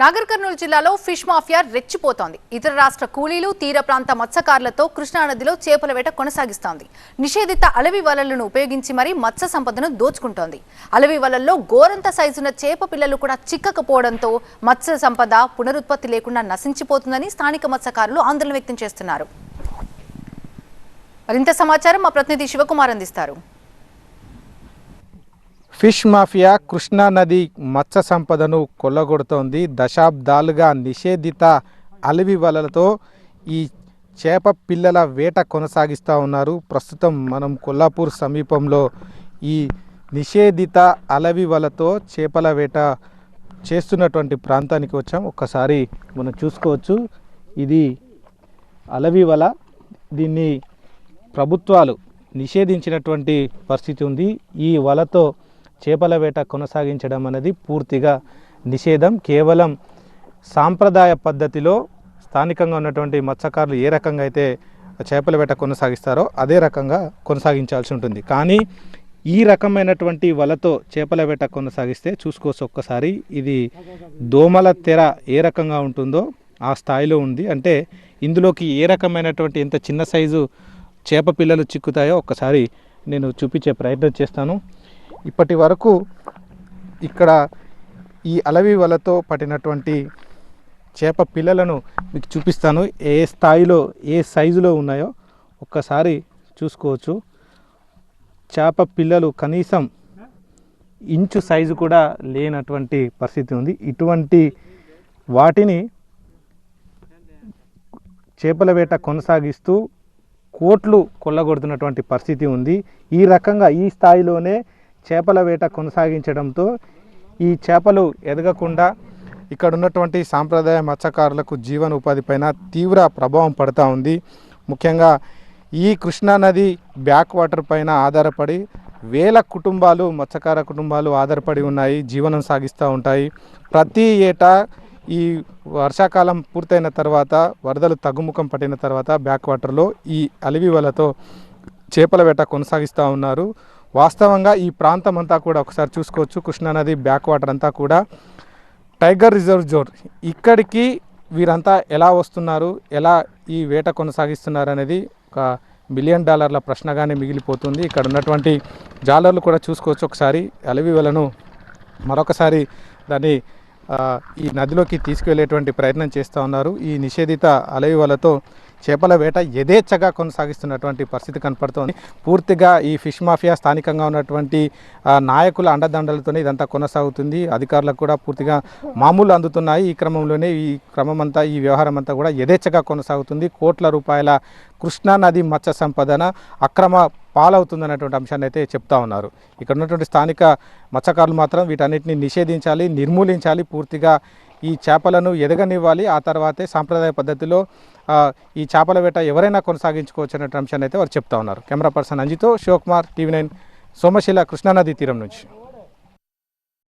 నాగర్ కర్నూలు జిల్లాలో fish mafia రెచ్చిపోతోంది. ఇతర రాష్ట్ర కూలీలు తీర ప్రాంత మత్స్యకారులతో కృష్ణానదిలో చేపల వేట కొనసాగిస్తోంది. నిషేధిత అలవి వలలను ఉపయోగించి మరీ మత్స్య సంపదను దోచుకుంటోంది. అలవి వలల్లో గోరంత సైజున్న చేప పిల్లలు కూడా చిక్కకపోవడంతో మత్స్య సంపద పునరుత్పత్తి లేకుండా నశించిపోతుందని స్థానిక మత్స్యకారులు ఆందోళన వ్యక్తం చేస్తున్నారు. మరింత సమాచారం మా ప్రతినిధి శివకుమార్ అందిస్తారు. ఫిష్ మాఫియా కృష్ణా నది మత్స్య సంపదను కొల్లగొడుతోంది. దశాబ్దాలుగా నిషేధిత అలవి వలలతో ఈ చేప పిల్లల వేట కొనసాగిస్తూ ఉన్నారు. ప్రస్తుతం మనం కొల్లాపూర్ సమీపంలో ఈ నిషేధిత అలవి వలతో చేపల వేట చేస్తున్నటువంటి ప్రాంతానికి వచ్చాం. ఒక్కసారి మనం చూసుకోవచ్చు. ఇది అలవి వల. దీన్ని ప్రభుత్వాలు నిషేధించినటువంటి పరిస్థితి ఉంది. ఈ వలతో చేపల వేట కొనసాగించడం అనేది పూర్తిగా నిషేధం. కేవలం సాంప్రదాయ పద్ధతిలో స్థానికంగా ఉన్నటువంటి మత్స్యకారులు ఏ రకంగా అయితే చేపల వేట కొనసాగిస్తారో అదే రకంగా కొనసాగించాల్సి ఉంటుంది. కానీ ఈ రకమైనటువంటి వలతో చేపల వేట కొనసాగిస్తే చూసుకోవచ్చు ఒక్కసారి ఇది దోమల తెర ఏ రకంగా ఉంటుందో ఆ స్థాయిలో ఉంది. అంటే ఇందులోకి ఏ రకమైనటువంటి ఎంత చిన్న సైజు చేప పిల్లలు చిక్కుతాయో ఒక్కసారి నేను చూపించే ప్రయత్నం చేస్తాను. ఇప్పటి వరకు ఇక్కడ ఈ అలవి వలతో పట్టినటువంటి చేప పిల్లలను మీకు చూపిస్తాను. ఏ స్థాయిలో ఏ సైజులో ఉన్నాయో ఒక్కసారి చూసుకోవచ్చు. చేప పిల్లలు కనీసం ఇంచు సైజు కూడా లేనటువంటి పరిస్థితి ఉంది. ఇటువంటి వాటిని చేపల వేట కొనసాగిస్తూ కోట్లు కొల్లగొడుతున్నటువంటి పరిస్థితి ఉంది. ఈ రకంగా ఈ స్థాయిలోనే చేపల వేట కొనసాగించడంతో ఈ చేపలు ఎదగకుండా ఇక్కడ ఉన్నటువంటి సాంప్రదాయ మత్స్యకారులకు జీవన ఉపాధి పైన తీవ్ర ప్రభావం పడుతూ ఉంది. ముఖ్యంగా ఈ కృష్ణా నది బ్యాక్ వాటర్ పైన ఆధారపడి వేల కుటుంబాలు మత్స్యకార కుటుంబాలు ఆధారపడి ఉన్నాయి జీవనం సాగిస్తూ ఉంటాయి. ప్రతి ఏటా ఈ వర్షాకాలం పూర్తయిన తర్వాత వరదలు తగ్గుముఖం పట్టిన తర్వాత బ్యాక్ వాటర్లో ఈ అలివి వలతో చేపల వేట కొనసాగిస్తూ ఉన్నారు. వాస్తవంగా ఈ ప్రాంతం అంతా కూడా ఒకసారి చూసుకోవచ్చు. కృష్ణానది బ్యాక్ వాటర్ అంతా కూడా టైగర్ రిజర్వ్ జోన్. ఇక్కడికి వీరంతా ఎలా వస్తున్నారు? ఎలా ఈ వేట కొనసాగిస్తున్నారు అనేది ఒక మిలియన్ డాలర్ల ప్రశ్నగానే మిగిలిపోతుంది. ఇక్కడ ఉన్నటువంటి జాలర్లు కూడా చూసుకోవచ్చు ఒకసారి. అలవి వలను మరొకసారి దాన్ని ఈ నదిలోకి తీసుకువెళ్ళేటువంటి ప్రయత్నం చేస్తూ ఉన్నారు. ఈ నిషేధిత అలవి చేపల వేట యథేచ్ఛగా కొనసాగిస్తున్నటువంటి పరిస్థితి కనపడుతోంది. పూర్తిగా ఈ ఫిష్ మాఫియా స్థానికంగా ఉన్నటువంటి నాయకుల అండదండలతోనే ఇదంతా కొనసాగుతుంది. అధికారులకు కూడా పూర్తిగా మామూలు అందుతున్నాయి. ఈ క్రమంలోనే ఈ క్రమం అంతా ఈ వ్యవహారం అంతా కూడా యథేచ్ఛగా కొనసాగుతుంది. కోట్ల రూపాయల కృష్ణా నది మత్స్య సంపదన అక్రమ పాలవుతుందన్నటువంటి అంశాన్ని అయితే చెప్తా ఉన్నారు. ఇక్కడ ఉన్నటువంటి స్థానిక మత్స్యకారులు మాత్రం వీటన్నిటిని నిషేధించాలి నిర్మూలించాలి పూర్తిగా ఈ చేపలను ఎదగనివ్వాలి. ఆ తర్వాతే సాంప్రదాయ పద్ధతిలో ఈ చేపల వేట ఎవరైనా కొనసాగించుకోవచ్చు అనే అంశాన్ని అయితే వారు చెప్తా ఉన్నారు. కెమెరా పర్సన్ అంజితో శివకుమార్ టీవీ నైన్ సోమశిల కృష్ణానది తీరం నుంచి.